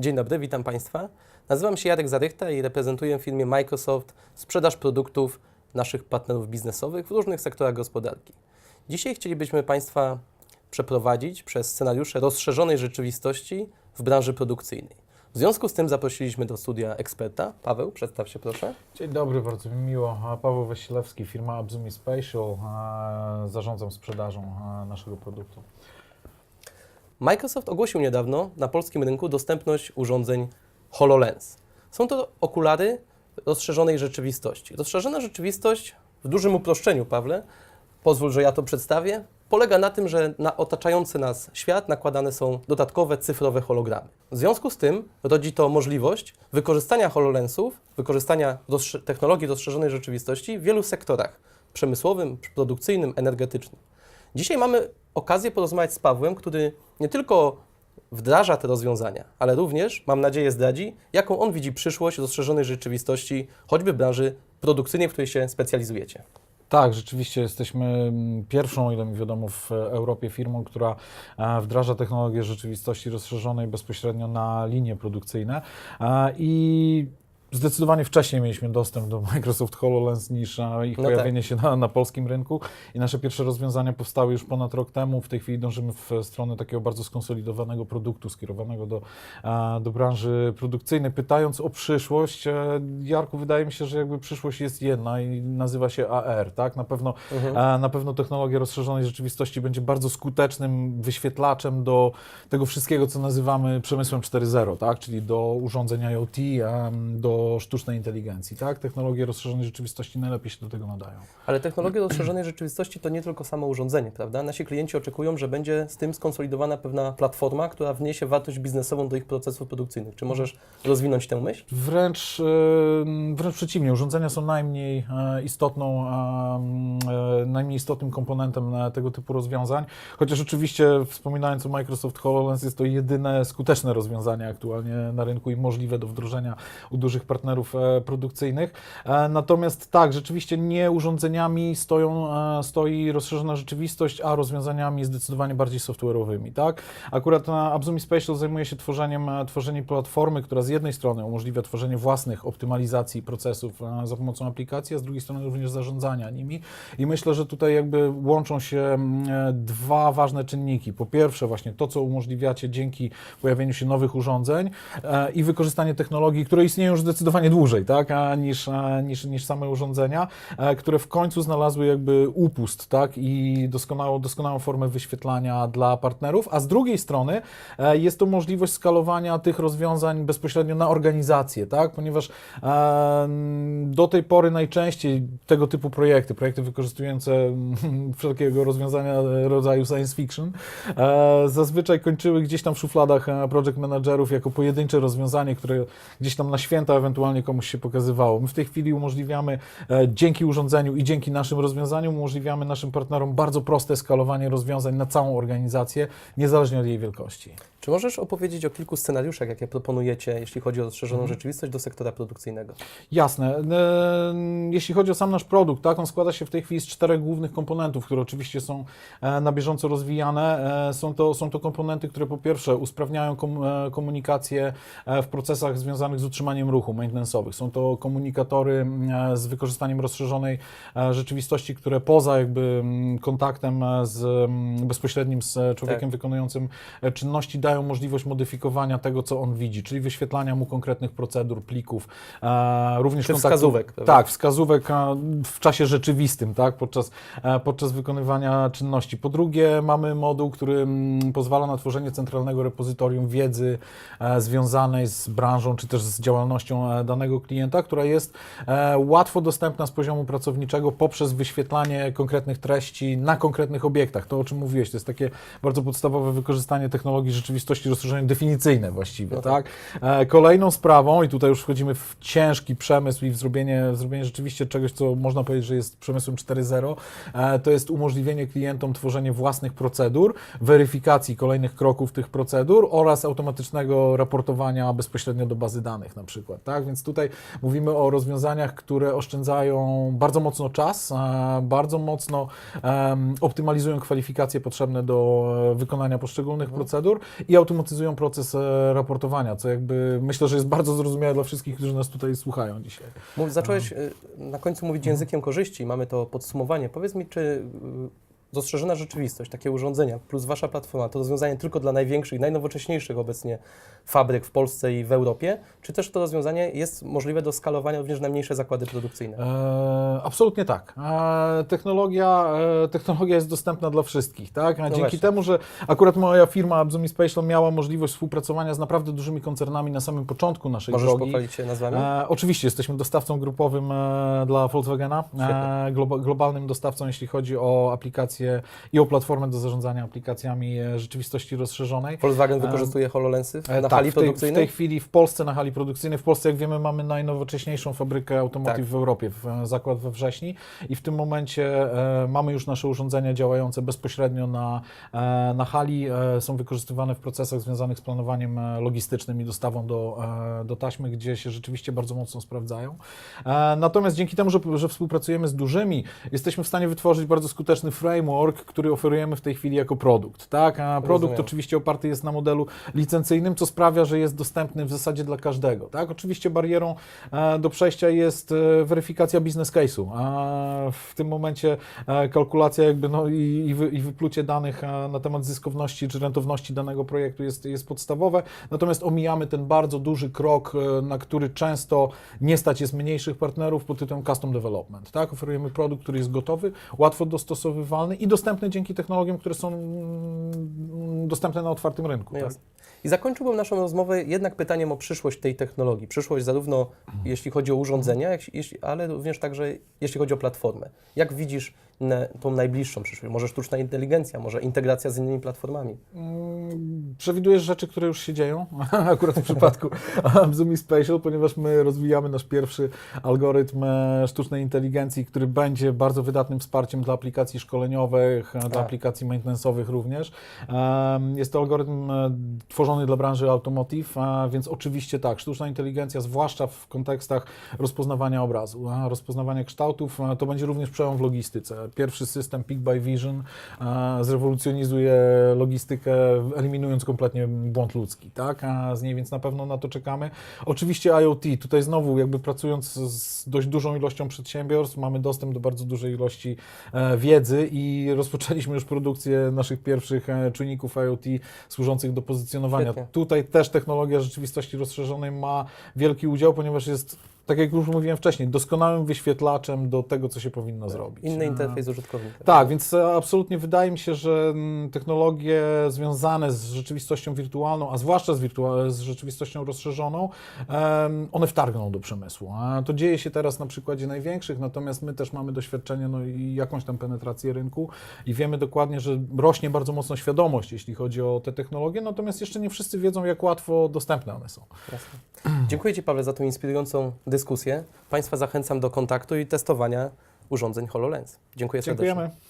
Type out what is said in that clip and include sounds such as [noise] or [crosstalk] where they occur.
Dzień dobry, witam Państwa. Nazywam się Jarek Zarychta i reprezentuję w firmie Microsoft sprzedaż produktów naszych partnerów biznesowych w różnych sektorach gospodarki. Dzisiaj chcielibyśmy Państwa przeprowadzić przez scenariusze rozszerzonej rzeczywistości w branży produkcyjnej. W związku z tym zaprosiliśmy do studia eksperta. Paweł, przedstaw się proszę. Dzień dobry, bardzo mi miło. Paweł Wasilewski, firma Abzumi Spatial. Zarządzam sprzedażą naszego produktu. Microsoft ogłosił niedawno na polskim rynku dostępność urządzeń HoloLens. Są to okulary rozszerzonej rzeczywistości. Rozszerzona rzeczywistość, w dużym uproszczeniu, Pawle, pozwól, że ja to przedstawię, polega na tym, że na otaczający nas świat nakładane są dodatkowe cyfrowe hologramy. W związku z tym rodzi to możliwość wykorzystania HoloLensów, wykorzystania technologii rozszerzonej rzeczywistości w wielu sektorach przemysłowym, produkcyjnym, energetycznym. Dzisiaj mamy okazję porozmawiać z Pawłem, który nie tylko wdraża te rozwiązania, ale również, mam nadzieję, zdradzi, jaką on widzi przyszłość rozszerzonej rzeczywistości, choćby branży produkcyjnej, w której się specjalizujecie. Tak, rzeczywiście jesteśmy mm, pierwszą, ile mi wiadomo, w Europie firmą, która e, wdraża technologię rzeczywistości rozszerzonej bezpośrednio na linie produkcyjne. E, I Zdecydowanie wcześniej mieliśmy dostęp do Microsoft HoloLens niż ich No pojawienie się na, na polskim rynku i nasze pierwsze rozwiązania powstały już ponad rok temu. W tej chwili dążymy w stronę takiego bardzo skonsolidowanego produktu skierowanego do, do branży produkcyjnej. Pytając o przyszłość, e, Jarku, wydaje mi się, że jakby przyszłość jest jedna i nazywa się AR, tak? Na pewno, e, na pewno technologia rozszerzonej rzeczywistości będzie bardzo skutecznym wyświetlaczem do tego wszystkiego, co nazywamy przemysłem 4.0, tak? Czyli do urządzeń IoT, em, do sztucznej inteligencji, tak? Technologie rozszerzonej rzeczywistości najlepiej się do tego nadają. Ale technologie rozszerzonej rzeczywistości to nie tylko samo urządzenie, prawda? Nasi klienci oczekują, że będzie z tym skonsolidowana pewna platforma, która wniesie wartość biznesową do ich procesów produkcyjnych. Czy możesz rozwinąć tę myśl? Wręcz, e, wręcz przeciwnie, urządzenia są najmniej e, istotną, e, najmniej istotnym komponentem tego typu rozwiązań, chociaż oczywiście wspominając o Microsoft HoloLens jest to jedyne skuteczne rozwiązanie aktualnie na rynku i możliwe do wdrożenia u dużych partnerów e, produkcyjnych. E, Natomiast tak, rzeczywiście nie urządzeniami stoją, e, stoi rozszerzona rzeczywistość, a rozwiązaniami zdecydowanie bardziej software'owymi, tak? Akurat na Abzumi Spatial zajmuje się tworzeniem, tworzeniem platformy, która z jednej strony umożliwia tworzenie własnych optymalizacji procesów za pomocą aplikacji, a z drugiej strony również zarządzania nimi. I myślę, że tutaj jakby łączą się mm, dwa ważne czynniki. Po pierwsze właśnie to, co umożliwiacie dzięki pojawieniu się nowych urządzeń i wykorzystanie technologii, które istnieją już zdecydowanie dłużej, tak, a, niż, niż, niż same urządzenia, e, które w końcu znalazły jakby upust, tak, i doskonałą, doskonałą formę wyświetlania dla partnerów, a z drugiej strony e, jest to możliwość skalowania tych rozwiązań bezpośrednio na organizację, tak, ponieważ e, do tej pory najczęściej tego typu projekty, projekty wykorzystujące mm, wszelkiego rozwiązania rodzaju science fiction, zazwyczaj kończyły gdzieś tam w szufladach project managerów jako pojedyncze rozwiązanie, które gdzieś tam na święta ewentualnie komuś się pokazywało. My w tej chwili umożliwiamy e, dzięki urządzeniu i dzięki naszym rozwiązaniom umożliwiamy naszym partnerom bardzo proste skalowanie rozwiązań na całą organizację, niezależnie od jej wielkości. Czy możesz opowiedzieć o kilku scenariuszach, jakie proponujecie, jeśli chodzi o rozszerzoną Mhm. rzeczywistość do sektora produkcyjnego? Jasne. Jeśli chodzi o sam nasz produkt, tak, on składa się w tej chwili z czterech głównych komponentów, które oczywiście są e, na bieżąco rozwijane. E, Są to, są to komponenty, które po pierwsze usprawniają e, komunikację w procesach związanych z utrzymaniem ruchu maintenance'owych. Są to komunikatory z wykorzystaniem rozszerzonej rzeczywistości, które poza jakby kontaktem z, bezpośrednim z człowiekiem wykonującym e, czynności dają możliwość modyfikowania tego, co on widzi, czyli wyświetlania mu konkretnych procedur, plików, e, również Czy kontaktu- wskazówek, prawda? Tak, wskazówek e, w czasie rzeczywistym, tak, podczas, e, podczas wykonywania czynności. Po drugie, mamy moduł, który mm, pozwala na tworzenie centralnego repozytorium wiedzy e, związanej z branżą, czy też z działalnością danego klienta, która jest łatwo dostępna z poziomu pracowniczego poprzez wyświetlanie konkretnych treści na konkretnych obiektach. To, o czym mówiłeś, to jest takie bardzo podstawowe wykorzystanie technologii rzeczywistości rozszerzonej, definicyjne właściwie, No tak? E, Kolejną sprawą, i tutaj już wchodzimy w ciężki przemysł i w zrobienie, w zrobienie rzeczywiście czegoś, co można powiedzieć, że jest przemysłem 4.0, e, to jest umożliwienie klientom tworzenie własnych procedur, weryfikacji kolejnych kroków tych procedur oraz automatycznego raportowania bezpośrednio do bazy danych na przykład, tak? Więc tutaj mówimy o rozwiązaniach, które oszczędzają bardzo mocno czas, e, bardzo mocno optymalizują kwalifikacje potrzebne do wykonania poszczególnych procedur i automatyzują proces e, raportowania, co jakby myślę, że jest bardzo zrozumiałe dla wszystkich, którzy nas tutaj słuchają dzisiaj. Mów, zacząłeś y, na końcu mówić językiem korzyści, mamy to podsumowanie. Powiedz mi, czy dostrzeżona rzeczywistość, takie urządzenia plus Wasza platforma to rozwiązanie tylko dla największych, najnowocześniejszych obecnie fabryk w Polsce i w Europie, czy też to rozwiązanie jest możliwe do skalowania również na mniejsze zakłady produkcyjne? E, absolutnie tak. E, technologia, e, technologia jest dostępna dla wszystkich, tak? A dzięki właśnie. temu, że akurat moja firma Abzumi Spatial miała możliwość współpracowania z naprawdę dużymi koncernami na samym początku naszej Możesz drogi. pochwalić się nazwami? E, oczywiście jesteśmy dostawcą grupowym e, dla Volkswagena, e, globa, globalnym dostawcą, jeśli chodzi o aplikacje i o platformę do zarządzania aplikacjami e, rzeczywistości rozszerzonej. Volkswagen wykorzystuje HoloLensy E, tak, hali w tej, w produkcyjnej? tej chwili w Polsce na hali produkcyjnej. W Polsce, jak wiemy, mamy najnowocześniejszą fabrykę automotive Tak. w Europie, w, e, zakład we wrześni i w tym momencie e, mamy już nasze urządzenia działające bezpośrednio na, e, na hali. E, są wykorzystywane w procesach związanych z planowaniem e, logistycznym i dostawą do, e, do taśmy, gdzie się rzeczywiście bardzo mocno sprawdzają. E, natomiast dzięki temu, że, że współpracujemy z dużymi, jesteśmy w stanie wytworzyć bardzo skuteczny framework, który oferujemy w tej chwili jako produkt. Tak? A produkt Rozumiem. oczywiście oparty jest na modelu licencyjnym, co sprawia, że jest dostępny w zasadzie dla każdego. Tak? Oczywiście barierą e, do przejścia jest e, weryfikacja business case'u. A w tym momencie e, kalkulacja jakby no, i, i, wy, i wyplucie danych na temat zyskowności czy rentowności danego projektu jest, jest podstawowe, natomiast omijamy ten bardzo duży krok, na który często nie stać jest mniejszych partnerów pod tytułem custom development. Tak? Oferujemy produkt, który jest gotowy, łatwo dostosowywalny i dostępny dzięki technologiom, które są mm, dostępne na otwartym rynku. No tak? I zakończyłbym naszą rozmowę jednak pytaniem o przyszłość tej technologii. Przyszłość zarówno jeśli chodzi o urządzenia, jak, jeśli, ale również także jeśli chodzi o platformę. Jak widzisz tą najbliższą przyszłość? Może sztuczna inteligencja, może integracja z innymi platformami? Mm, Przewidujesz rzeczy, które już się dzieją, [laughs] akurat w przypadku [laughs] Zoomi Spatial, ponieważ my rozwijamy nasz pierwszy algorytm e, sztucznej inteligencji, który będzie bardzo wydatnym wsparciem dla aplikacji szkoleniowych, e, dla Tak. aplikacji maintenance'owych również. Jest to algorytm e, tworzony dla branży automotive, a więc oczywiście tak, sztuczna inteligencja, zwłaszcza w kontekstach rozpoznawania obrazu, a rozpoznawania kształtów, to będzie również przełom w logistyce. Pierwszy system Pick by Vision e, zrewolucjonizuje logistykę, eliminując kompletnie błąd ludzki, tak? A z niej więc na pewno na to czekamy. Oczywiście IoT, tutaj znowu jakby pracując z dość dużą ilością przedsiębiorstw, mamy dostęp do bardzo dużej ilości e, wiedzy i rozpoczęliśmy już produkcję naszych pierwszych e, czujników IoT służących do pozycjonowania. Świetnie. Tutaj też technologia rzeczywistości rozszerzonej ma wielki udział, ponieważ jest tak jak już mówiłem wcześniej, doskonałym wyświetlaczem do tego, co się powinno zrobić. Inny E, interfejs użytkownika. tak, więc e, absolutnie wydaje mi się, że mm, technologie związane z rzeczywistością wirtualną, a zwłaszcza z, wirtua- z rzeczywistością rozszerzoną, one wtargną do przemysłu. A to dzieje się teraz na przykładzie największych, natomiast my też mamy doświadczenie no, i jakąś tam penetrację rynku i wiemy dokładnie, że rośnie bardzo mocno świadomość, jeśli chodzi o te technologie, natomiast jeszcze nie wszyscy wiedzą, jak łatwo dostępne one są. Jasne. Dziękuję Ci, Paweł, za tą inspirującą dyskusję. Państwa zachęcam do kontaktu i testowania urządzeń HoloLens. Dziękuję serdecznie. Dziękujemy.